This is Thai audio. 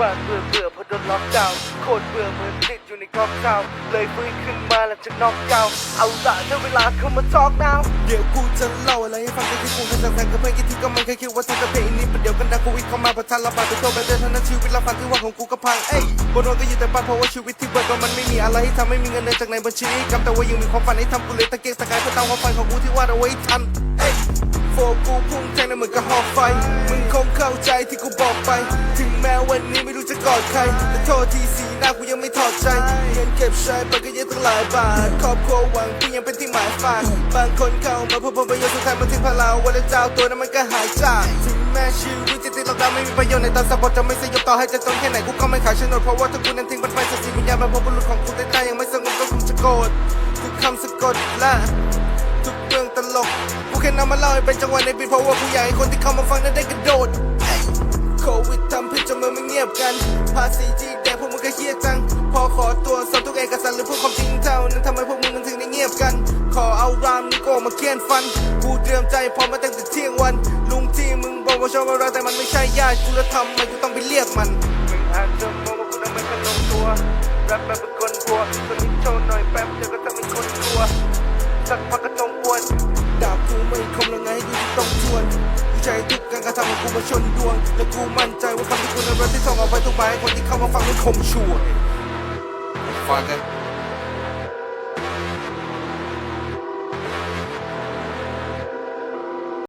บ้านเบื่อเบื่อเพราะโดนล็อกดาวน์โคตรเบื่อเหมือนติดอยู่ในกองเก่าเลยฟื้นขึ้นมาหลังจากน็อกดาวน์เอาละได้เวลาเข้ามาทอกดาวเดี๋ยวกูจะเล่าอะไรให้ฟังกันที่กูเคยสั่งแซงกับเพื่อนกี่ที่ก็ไม่เคยคิดว่าจะจะเพลงนี้ประเดี๋ยวกันดังกูวิทย์เข้ามาประชันระบาดไปโชว์ไปเดินท่านั้นชีวิตละฟันที่ว่าของกูก็พังเอ้ยบนโนก็อยู่แต่บ้านเพราะว่าชีวิตที่เบิดก็มันไม่มีอะไรให้ทำไม่มีเงินเดือนจากในบัญชีกำแต่ว่ายังมีความฝันให้ทำกูเลยตะเกียกตะกายเพื่อตามความฝันของกูที่วาดเอาไว้ทันเอ้ยโฟกูพุ่งแทงในเหมือนกับหอบไฟมึงคงเข้าใจที่กูบอกไป วันนี้ไม่รู้จะกอดใครแต่โทษทีสีหน้ากูยังไม่ถอดใจ เงินเก็บใช้ไปก็เยอะตั้งหลายบาท ครอบครัวหวังกูยังเป็นที่หมายฝันบางคนเข้ามาเพื่อผลประโยชน์สุดท้ายมาทิ้งพลาวันละเจ้าตัวนั้นมันก็หายจากถึงแม้ชีวิตจะติดล็อกดาวน์ไม่มีประโยชน์ในตอนสปอร์ตจะไม่สยบต่อให้จะจนแค่ไหนกูก็ไม่ขายโฉนดเพราะว่าถ้ากูนั้นทิ้งมันไปสติวิญญาณบรรพบุรุษของกูใต้ยังไม่สงบก็คงจะโกรธทุกคำสะกดละทุกเรื่องตลกกูแค่นำมาเล่าให้เป็นจังหวะในบีทเพราะว่ากูอยากให้คนที่เข้ามาฟังนั้นได้กระโดด กัน ภาษีจีแดงพวกมึงก็เฮี้ยจัง พอขอตัวสอบทุกเอกสารหรือพูดความจริงเท่านั้นทำไมพวกมึงมันถึงได้เงียบกัน ขอเอารามนี้โกมาเคียนฟัน กูเตรียมใจพร้อมมาตั้งแต่เที่ยงวัน ลุงที่มึงบอกว่าชอบเราแต่มันไม่ใช่ญาติกูแล้วทำไมกูต้องไปเรียกมันมึงอาจจะมองว่ากูนั้นไม่ขนมตัวแรปแบบเป็นคนกลัวคนนี้โชว์หน่อยแป๊บเดียวก็ทำให้คนกลัวสักพักก็ต้องปวดดาบกูไม่คมแล้วไงกูที่ต้องทวนกูใช้ทุกการกระ ทำของกูมาชนดวงและกูมั่นใจว่าคำที่กูนั้นรับที่ส่งออกไปทุกใบคนที่เข้ามาฟังไม่คงชัวร์ฟังกัน